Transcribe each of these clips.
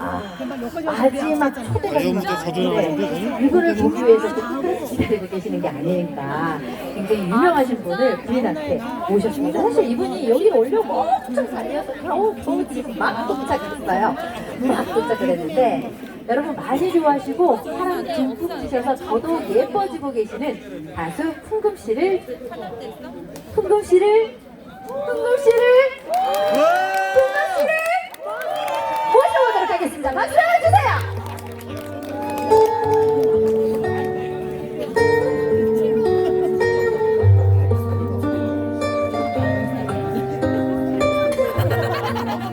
아, 마지막 초대가 자주 나가는데 이거를 보기 위해서 또 기다리고 계시는 게 아닐까 굉장히 유명하신 분을 부인한테 모셨습니다. 사실 이분이 여기를 오려고 엄청 달려서 겨우 겨우 지금 막 도착했어요. 막 도착을 했는데 여러분 많이 좋아하시고 사랑 듬뿍 주셔서 더더욱 예뻐지고 계시는 가수 풍금 씨를 풍금 씨를 풍금 씨를 풍금 씨를 모셔보도록 하겠습니다. 박수 주세요.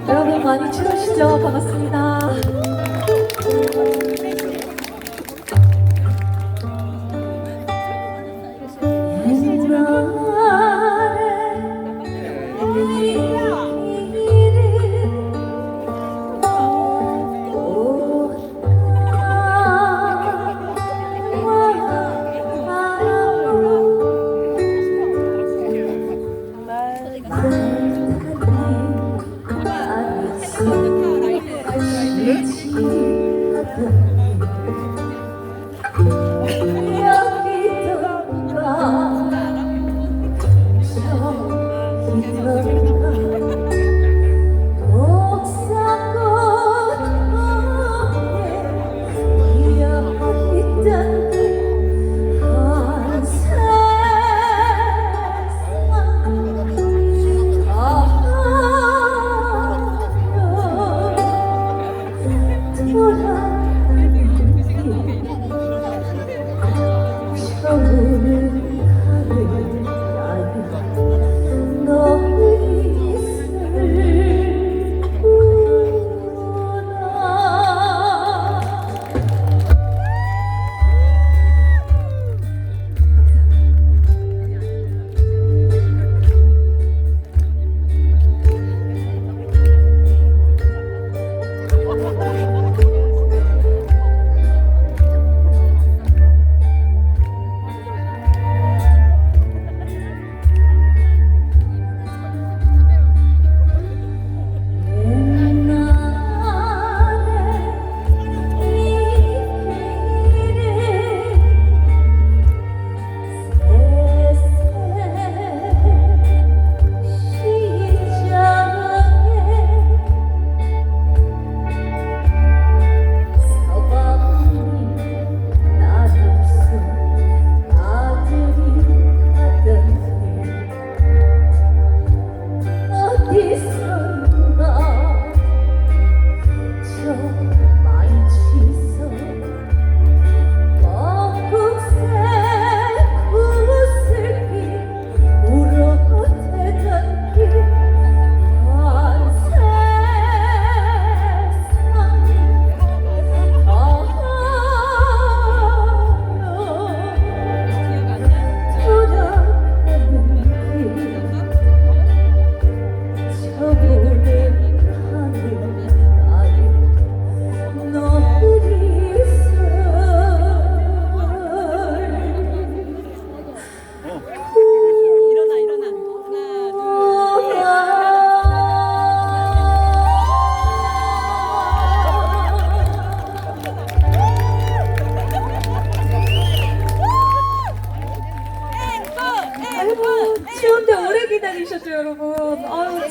여러분 많이 추우시죠? 반갑습니다. Yeah. Oh, 여러분. 아,